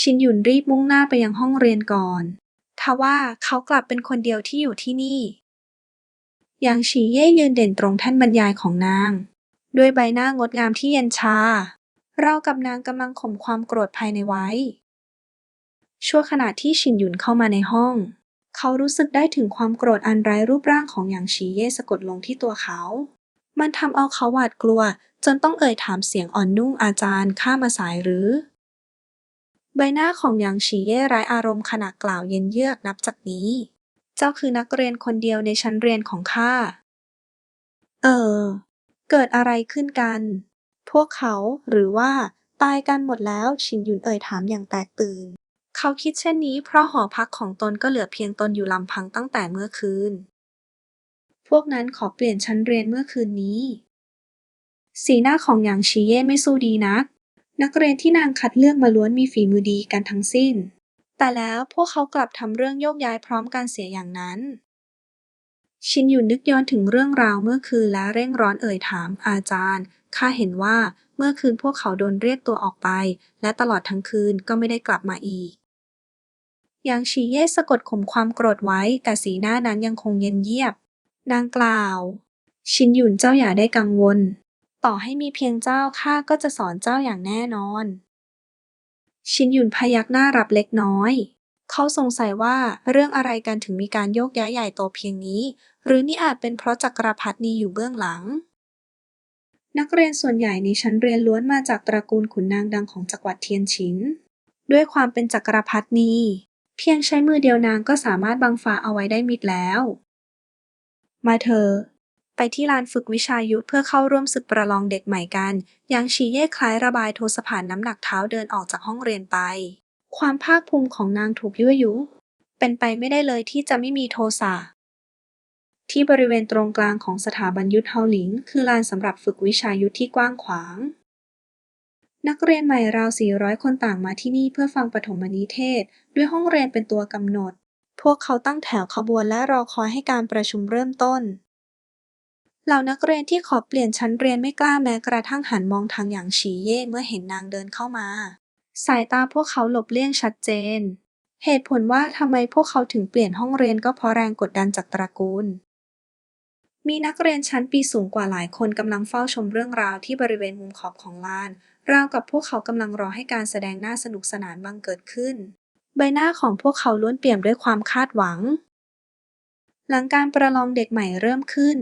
ชินหยุนรีบมุ่งหน้าไปยังห้องเรียนก่อน ทว่าเขากลับเป็นคนเดียวที่อยู่ที่นี่หยางฉีเย่ยืนเด่นตรงแท่นบรรยายของนาง ด้วยใบหน้างดงามที่เย็นชา เรากับนางกำลังข่มความโกรธภายในไว้ ชั่วขณะที่ชินหยุนเข้ามาในห้อง เขารู้สึกได้ถึงความโกรธอันไร้รูปร่างของหยางฉีเย่สะกดลงที่ตัวเขา มันทำเอาเขาหวาดกลัว จนต้องเอ่ยถามเสียงอ่อนนุ่งอาจารย์ข้ามาสายหรือ ใบหน้าของหยางฉีเย่ไร้อารมณ์ขณะกล่าวเย็นเยือกนับจากนี้ เจ้าคือนักเรียนคนเดียวในชั้นเรียนของข้า เออ เกิดอะไรขึ้นกัน พวกเขาหรือว่าตายกันหมดแล้วชินยุนเอ่ยถามอย่างแตกตื่น เขาคิดเช่นนี้เพราะหอพักของตนก็เหลือเพียงตนอยู่ลำพังตั้งแต่เมื่อคืน พวกนั้นขอเปลี่ยนชั้นเรียนเมื่อคืนนี้ สีหน้าของหยางชีเย่ไม่สู้ดีนัก นักเรียนที่นางคัดเลือกมาล้วนมีฝีมือดีกันทั้งสิ้น แต่แล้วพวกเขากลับทำเรื่องโยกย้ายพร้อมกันเสียอย่างนั้น ชินหยุนนึกย้อนถึงเรื่องราวเมื่อคืนและเร่งร้อนเอ่ยถามอาจารย์ ข้าเห็นว่าเมื่อคืนพวกเขาโดนเรียกตัวออกไป และตลอดทั้งคืนก็ไม่ได้กลับมาอีกยางชีเย่สะกดข่มความโกรธไว้ แต่สีหน้านั้นยังคงเย็นเยียบ นางกล่าว ชินหยุนเจ้าอย่าได้กังวล ต่อให้มีเพียงเจ้าข้าก็จะสอนเจ้าอย่างแน่นอน ชินหยุนพยักหน้ารับเล็กน้อย เขาสงสัยว่าเรื่องอะไรกันถึงมีการโยกย้ายใหญ่โตเพียงนี้ หรือนี่อาจเป็นเพราะจักรพรรดินีอยู่เบื้องหลัง นักเรียนส่วนใหญ่ในชั้นเรียนล้วนมาจากตระกูลขุนนางดังของจักรวรรดิเทียนฉิน ด้วยความเป็นจักรพรรดินีเพียงใช้มือเดียวนางก็สามารถบังฟ้าเอาไว้ได้มิดแล้ว มาเถอะ ไปที่ลานฝึกวิชายุทธเพื่อเข้าร่วมศึกประลองเด็กใหม่กัน ยังชีเย่คล้ายระบายโทสะผ่านน้ำหนักเท้าเดินออกจากห้องเรียนไป ความภาคภูมิของนางถูกยั่วยุ เป็นไปไม่ได้เลยที่จะไม่มีโทสะที่บริเวณตรงกลางของสถาบันยุทธเฮาหลิง คือลานสำหรับฝึกวิชายุทธที่กว้างขวาง นักเรียนใหม่ราว 400 คนต่างมาที่นี่เพื่อฟังปฐมนิเทศ ด้วยห้องเรียนเป็นตัวกำหนด พวกเขาตั้งแถวขบวนและรอคอยให้การประชุมเริ่มต้น เหล่านักเรียนที่ขอเปลี่ยนชั้นเรียนไม่กล้าแม้กระทั่งหันมองทางอย่างฉีเย่เมื่อเห็นนางเดินเข้ามา สายตาพวกเขาหลบเลี่ยงชัดเจน เหตุผลว่าทำไมพวกเขาถึงเปลี่ยนห้องเรียนก็เพราะแรงกดดันจากตระกูล มีนักเรียนชั้นปีสูงกว่าหลายคนกำลังเฝ้าชมเรื่องราวที่บริเวณมุมขอบของลาน ราวกับพวกเขากำลังรอให้การแสดงน่าสนุกสนานบังเกิดขึ้น ใบหน้าของพวกเขาล้วนเปี่ยมด้วยความคาดหวัง หลังการประลองเด็กใหม่เริ่มขึ้น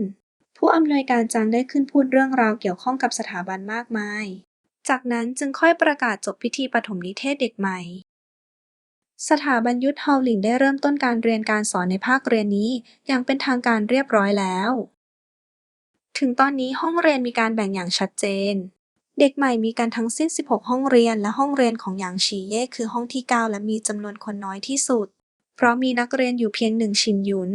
ผู้อำนวยการจางได้ขึ้นพูดเรื่องราวเกี่ยวข้องกับสถาบันมากมาย จากนั้นจึงค่อยประกาศจบพิธีปฐมนิเทศเด็กใหม่ สถาบันยุทธเฮาหลินได้เริ่มต้นการเรียนการสอนในภาคเรียนนี้อย่างเป็นทางการเรียบร้อยแล้ว ถึงตอนนี้ห้องเรียนมีการแบ่งอย่างชัดเจน เด็กใหม่มีกันทั้งสิ้น 16 ห้องเรียนและห้องเรียนของหยางชีเย่คือห้องที่ 9 และมีจำนวนคนน้อยที่สุด เพราะมีนักเรียนอยู่เพียงหนึ่งชินหยุน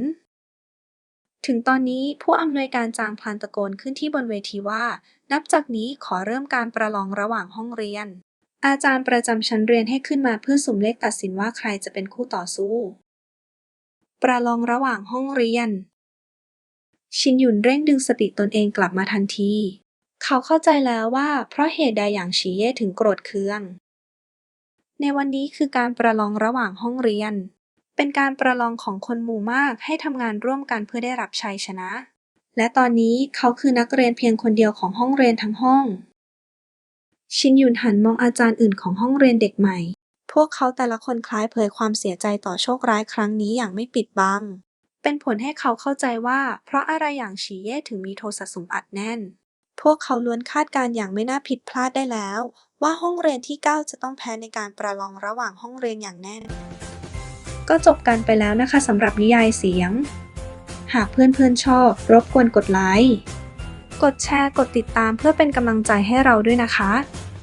ถึงตอนนี้ผู้อำนวยการจางพลานตะโกนขึ้นที่บนเวทีว่า นับจากนี้ขอเริ่มการประลองระหว่างห้องเรียน อาจารย์ประจำชั้นเรียนให้ขึ้นมาเพื่อสุ่มเลขตัดสินว่าใครจะเป็นคู่ต่อสู้ ประลองระหว่างห้องเรียน ชินหยุนเร่งดึงสติตนเองกลับมาทันที เขาเข้าใจแล้วว่าเพราะเหตุใดอย่างฉีเย่ถึงโกรธเคือง ในวันนี้คือการประลองระหว่างห้องเรียน เป็นการประลองของคนหมู่มากให้ทำงานร่วมกันเพื่อได้รับชัยชนะ และตอนนี้เขาคือนักเรียนเพียงคนเดียวของห้องเรียนทั้งห้อง ชินยุนหันมองอาจารย์อื่นของห้องเรียนเด็กใหม่ พวกเขาแต่ละคนคล้ายเผยความเสียใจต่อโชคร้ายครั้งนี้อย่างไม่ปิดบัง เป็นผลให้เขาเข้าใจว่า เพราะอะไรอย่างฉีเย่ถึงมีโทสะสมอัดแน่น พวกเขาล้วนคาดการ์อย่างไม่น่าผิดพลาดได้แล้ว ว่าห้องเรียนที่ 9 จะต้องแพ้ในการประลองระหว่างห้องเรียนอย่างแน่น ก็จบกันไปแล้วนะคะสำหรับนิยายเสียง หากเพื่อนๆชอบ รบกวนกดไลค์ กดแชร์ กดติดตามเพื่อเป็นกำลังใจให้เราด้วยนะคะ